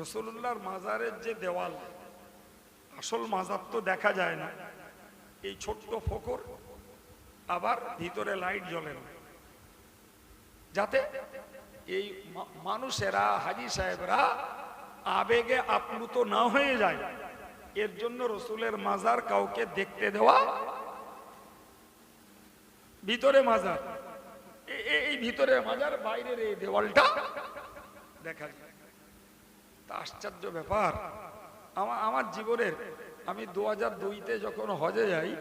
রসুল্লাহর মাজারের যে দেওয়াল, আসল মাজার তো দেখা যায় না। এই ছোট্ট ফকর আবার ভিতরে লাইট জ্বলে না। যাতে এই মানুষেরা, হাজি সাহেবরা আবেগে আপ্লুত না হয়ে যায়। এর জন্য রসুলের মাজার কাউকে দেখতে দেওয়া, ভিতরে মাজার। এই ভিতরে মাজার, বাইরের এই দেওয়ালটা দেখা যায়। আশ্চর্য ব্যাপার। আমার আমার জীবনের, আমি দু হাজার দুইতে যখন হজে যাই,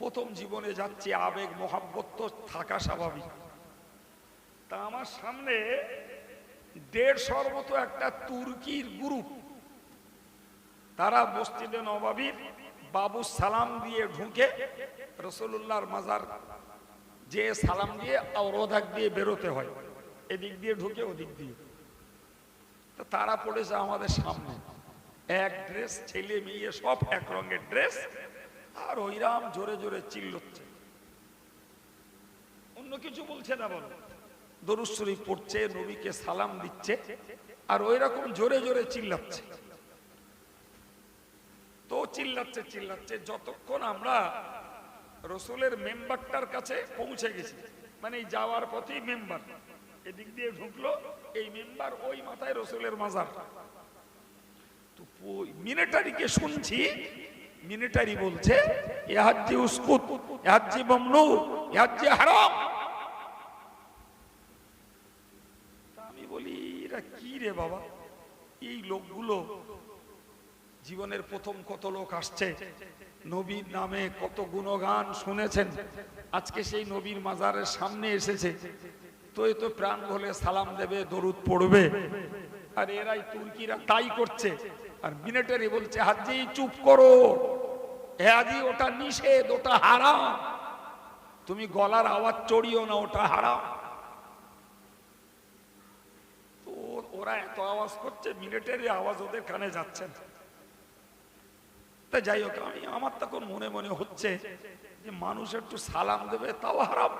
প্রথম জীবনে যাচ্ছি আবেগ, মোহাব্বত তো থাকা স্বাভাবিক। তা আমার সামনে দেড়শোর মতো একটা তুর্কির গ্রুপ তারা মসজিদে নবাবির বাবু সালাম দিয়ে ঢুকে রসুল্লাহর মাজার যে সালাম দিয়ে আর ওধাক দিয়ে বেরোতে হয়। এদিক দিয়ে ঢুকে ওদিক দিয়ে। তারা পড়েছে আমাদের সামনে। এক ড্রেস ছেলে মেয়ে সব এক রঙের ড্রেস আর ওইরাম জোরে জোরে চিল্লচ্ছে। অন্য কিছু বলছে না বলো। দরুদ শরীফ পড়ছে, নবীকে সালাম দিচ্ছে, আর ওই রকম জোরে জোরে চিল্লাচ্ছে। তো চিল্লাচ্ছে চিল্লাচ্ছে, যতক্ষণ আমরা রসুলের মেম্বারটার কাছে পৌঁছে গেছি মানে যাওয়ার পথেই মেম্বার। এদিক দিয়ে ঢুকলো, এই মেম্বার ওই মাথায় রসুলের মাজার। শুনছি বলছে উস্কুত এহাজ্জি হারাম। আমি বলি, এরা কি রে বাবা? এই লোকগুলো জীবনের প্রথম কত লোক আসছে? নবীর নামে কত গুণগান শুনেছেন। আজকে সেই নবীর মাজারের সামনে এসেছে। তো এ তো প্রাণ বলে সালাম দেবে, দরুদ পড়বে। আর এরাই তুর্কিরা তাই করছে। আর মিলিটারি বলছে, হাজি, চুপ করো। হাজি, ওটা নিষেধ, ওটা হারাম। তুমি গলার আওয়াজ চড়িও না, ওটা হারাম। ওরা এত আওয়াজ করছে, মিলিটারি আওয়াজ ওদের কানে যাচ্ছে তা যাই হোক, আমি, আমার তখন মনে মনে হচ্ছে যে মানুষ একটু সালাম দেবে, তাও হারাম।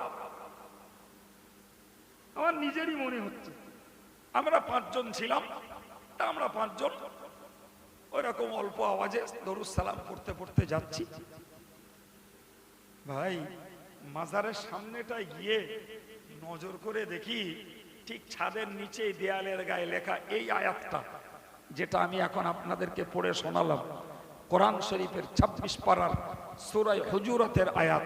আমার নিজেরই মনে হচ্ছে। আমরা পাঁচজন ছিলাম আমরা পাঁচজন। ওই রকম অল্প আওয়াজে দরুদ সালাম পড়তে পড়তে যাচ্ছি। ভাই, মাজারের সামনেটায় গিয়ে নজর করে দেখি ঠিক ছাদের নিচে দেয়ালের গায়ে লেখা এই আয়াতটা, যেটা আমি এখন আপনাদেরকে পড়ে শোনালাম। কোরআন শরীফের ছাব্বিশ পাড়ার সুরাই হজুরতের আয়াত।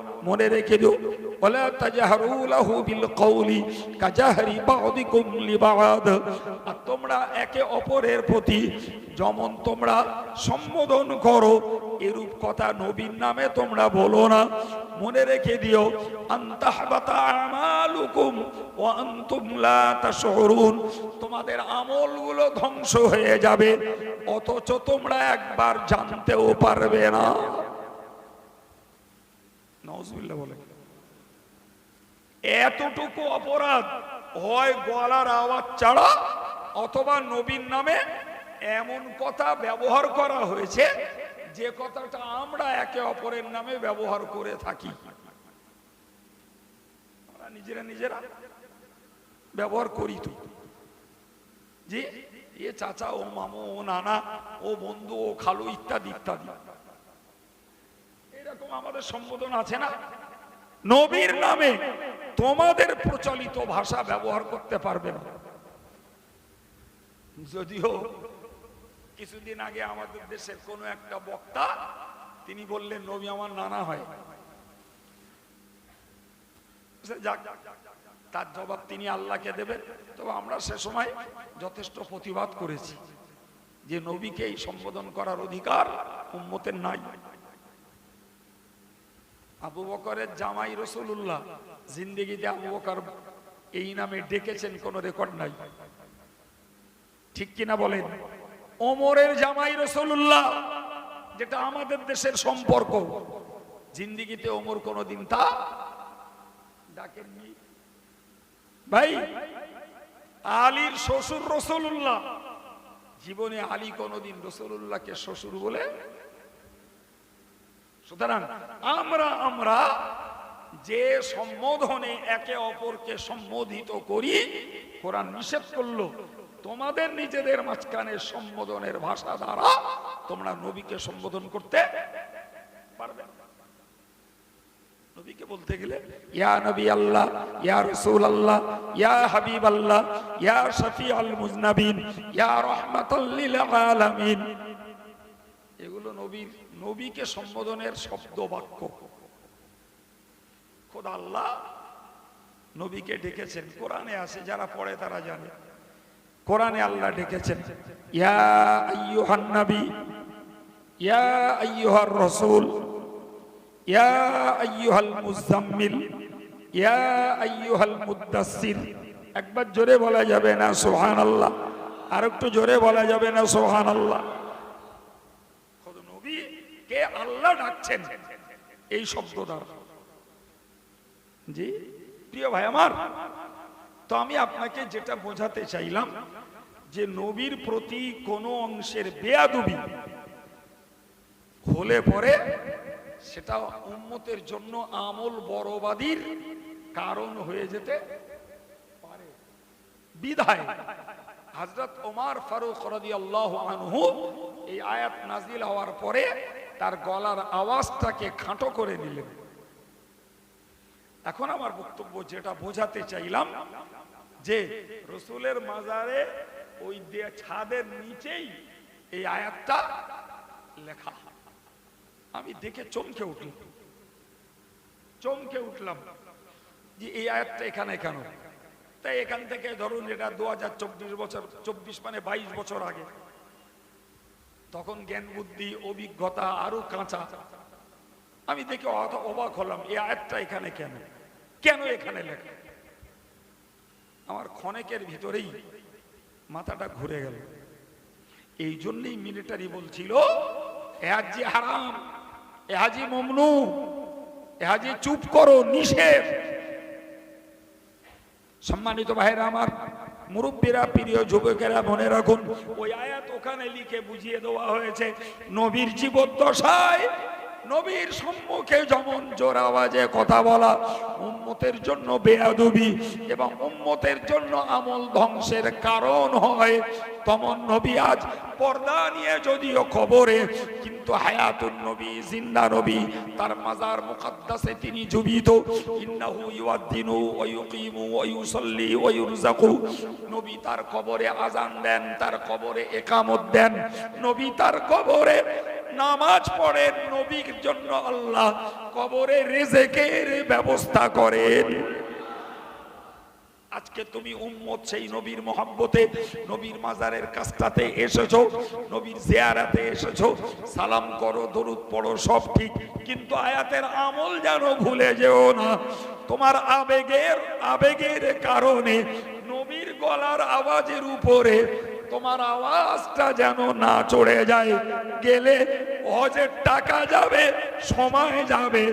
মনে রেখে দিও। তাজহারু লাহু বিল কওলি কাজাহরি বাউদিকুম লিবাদ। আর তোমরা একে অপরের প্রতি যেমন তোমরা সম্বোধন করো, এরূপ কথা নবীর নামে তোমরা বলো না। মনে রেখে দিও আন্তাহবাতা আমালুকুম ওয়া আনতুম লা তাশউরুন। তোমাদের আমলগুলো ধ্বংস হয়ে যাবে, অথচ তোমরা একবার জানতেও পারবে না। নজবিল্লা বলে। এতটুকু অপরাধ হয় গলার আওয়াজ ছাড়া অথবা নবীর নামে এমন কথা ব্যবহার করা হয়েছে যে কথাটা আমরা একে অপরের নামে ব্যবহার করে থাকি। নিজেরা নিজেরা ব্যবহার করি তো। যে চাচা, ও মামু, ও নানা, ও বন্ধু, ও খালু ইত্যাদি ইত্যাদি। এরকম আমাদের সম্বোধন আছে না? নবীর নামে তোমাদের প্রচলিত ভাষা ব্যবহার করতে পারবে না। যদিও কিছুদিন আগে আমাদের দেশের কোনো একটা বক্তা, তিনি বললেন, নবী আমার নানা হয়। তার জবাব তিনি আল্লাহকে দেবেন। তবে আমরা সে সময় যথেষ্ট প্রতিবাদ করেছি যে নবীকে সম্বোধন করার অধিকার উম্মতের নাই। আবু বকরের জামাই রসুল্লাহ জিন্দিগিতে আবু বকর এই নামে ডেকেছেন, কোনো রেকর্ড নাই। ঠিক কিনা বলেন? ওমরের জামাই রসুল্লাহ যেটা আমাদের দেশের সম্পর্ক। জিন্দিগিতে ওমর কোনোদিন তা ডাকেননি। ভাই, আলীর শ্বশুর রসুল্লাহ জীবনে আলী কোনোদিন রসুল্লাহকে শ্বশুর বলে সুতরাং আমরা আমরা যে সম্বোধনে একে অপরকে সম্বোধিত করি, কোরআন নিষেধ করল, তোমাদের নিজেদের মাঝখানে সম্বোধনের ভাষা দ্বারা তোমরা নবীকে সম্বোধন করতে পারবে। নবীকে বলতে গেলে, ইয়া নবী আল্লাহ, ইয়া রসুল আল্লাহ, ইয়া হাবিব আল্লাহ, ইয়া শফি আল মুজনাবিন, ইয়া রহমাতাল্লিল আলামিন। এগুলো নবীর নবীকে সম্বোধনের শব্দ বাক্য খোদা আল্লাহ নবীকে ডেকেছেন। কোরআনে আছে, যারা পড়ে তারা জানে। কোরআনে আল্লাহ ডেকেছেন, ইয়া আইয়ুহান নবী, ইয়া আইয়ুহার রাসূল, ইয়া আইয়ুহাল মুজাম্মিল ইয়া আইয়ুহাল মুদাসসির। একবার জোরে বলা যাবে না, সুবহানাল্লাহ। আর একটু জোরে বলা যাবে না, সুবহানাল্লাহ। কে আল্লাহ ডাকছেন? এই শব্দ দ্বারা জি, প্রিয় ভাই আমার, তো আমি আপনাকে যেটা বোঝাতে চাইলাম, যে নবীর প্রতি কোনো অংশের বেয়াদুবি হলে পরে সেটা উম্মতের জন্য আমল বড়বাদীর কারণ হয়ে যেতে পারে। বিধায় হযরত ওমর ফারুক রাদিয়াল্লাহু আনহু এই আয়াত নাজিল হওয়ার পরে তার গলার আওয়াজটাকে খাটো করে নিলেন। এখন আমার বক্তব্য যেটা বোঝাতে চাইলাম যে রসুলের মাজারে ওই ছাদের নিচেই এই আয়াতটা লেখা। আমি দেখে চমকে উঠলাম। চমকে উঠলাম যে এই আয়াতটা এখানে কেন? তাই এখান থেকে ধরুন এটা দু হাজার চব্বিশ বছর, চব্বিশ মানে বাইশ বছর আগে। তখন জ্ঞান, বুদ্ধি, অভিজ্ঞতা আরও কাঁচা। আমি দেখে অবাক হলাম এই আয়াতটা এখানে কেন? কেন এখানে লেখা? আমার ক্ষণেকের ভিতরেই মাথাটা ঘুরে গেল। এই জন্যই মিলিটারি বলছিল এহাজি হারাম এহাজি মমনু এহাজি চুপ করো, নিষেধ। সম্মানিত ভাইরা আমার মুরব্বীরা প্রিয় যুবকেরা মনে রাখুন ওই আয়াত ওখানে লিখে বুঝিয়ে দেওয়া হয়েছে নবীর জীবদ্দশায় নবীর সম্মুখে যেমন জোর আওয়াজে কথা বলা, উম্মতের জন্য বেয়াদবি এবং উম্মতের জন্য আমল ধ্বংসের কারণ হয়। তমন নবী আজ পর্দা নিয়ে যদিও খবরে কিন্তু হায়াতুন নবী, জিন্দা নবী, তার মাজার মুকাদ্দাসে তিনি জীবিত। ইন্নাহু ইউয়াদ্দিনু ওয়া ইউকিমু ওয়া ইউসাল্লি ওয়া ইউরযাকু। নবী তার কবরে আজান দেন, তার কবরে একামত দেন। নবী তার কবরে নামাজ পড়েন নবীর জন্য আল্লাহ কবরে রেজেকের ব্যবস্থা করেন। আজকে তুমি উম্মত সেই নবীর মহাব্বতে, নবীর মাজারের কাছটাতে এসেছ, নবীর জিয়ারাতে এসেছ। সালাম করো, দরুদ পড়ো, সব ঠিক। কিন্তু আয়াতের আমল যেন ভুলে যেও না। তোমার আবেগের আবেগের কারণে নবীর গলার আওয়াজের উপরে তোমার আওয়াজটা যেন না চড়ে যায়। গেলে হজের টাকা যাবে, সময় যাবে।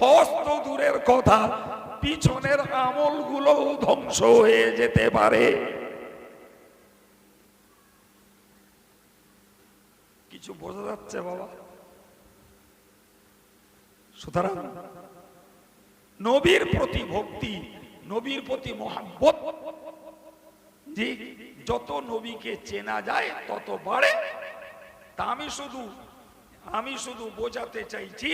হস্ত দূরের কথা, পিছনের আমলগুলো ধ্বংস হয়ে যেতে পারে। কিছু বোঝা যাচ্ছে বাবা? সুতরাং নবীর প্রতি ভক্তি, নবীর প্রতি মহাব্বত যে যত নবীকে চেনা যায়, তত বাড়ে। তা আমি শুধু আমি শুধু বোঝাতে চাইছি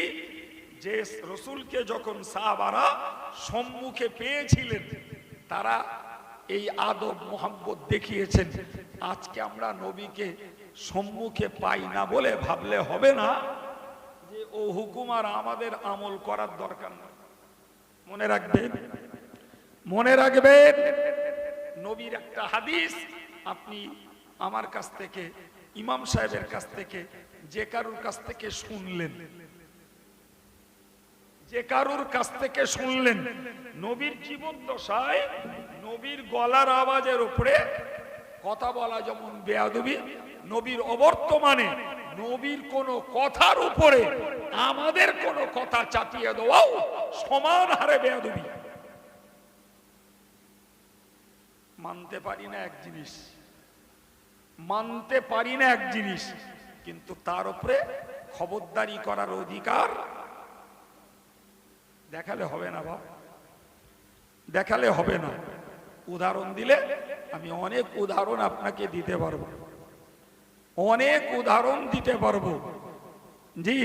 যে রসুলকে যখন সাহাবারা সম্মুখে পেয়েছিলেন, তারা এই আদব মোহাম্মত দেখিয়েছেন, আজকে আমরা নবীকে সম্মুখে পাই না বলে ভাবলে হবে না যে ও হুকুম আর আমাদের আমল করার দরকার নয়। মনে রাখবেন মনে রাখবেন। নবীর একটা হাদিস, আপনি আমার কাছ থেকে, ইমাম সাহেবের কাছ থেকে, যে কারুর কাছ থেকে শুনলেন। যে কারুর কাছ থেকে শুনলেন, নবীর জীবন দশায় নবীর গলার আওয়াজের উপরে কথা বলা যেমন বেয়াদবি, নবীর অবর্তমানে নবীর কোন কথার উপরে আমাদের কোন কথা চাপিয়ে দেওয়াও সমান হারে বেয়াদবি। মানতে পারি না এক জিনিস। মানতে পারি না এক জিনিস, কিন্তু তার উপরে খবরদারি করার অধিকার দেখালে হবে না বাবা দেখালে হবে না। উদাহরণ দিলে আমি অনেক উদাহরণ আপনাকে দিতে পারব। অনেক উদাহরণ দিতে পারব। জি।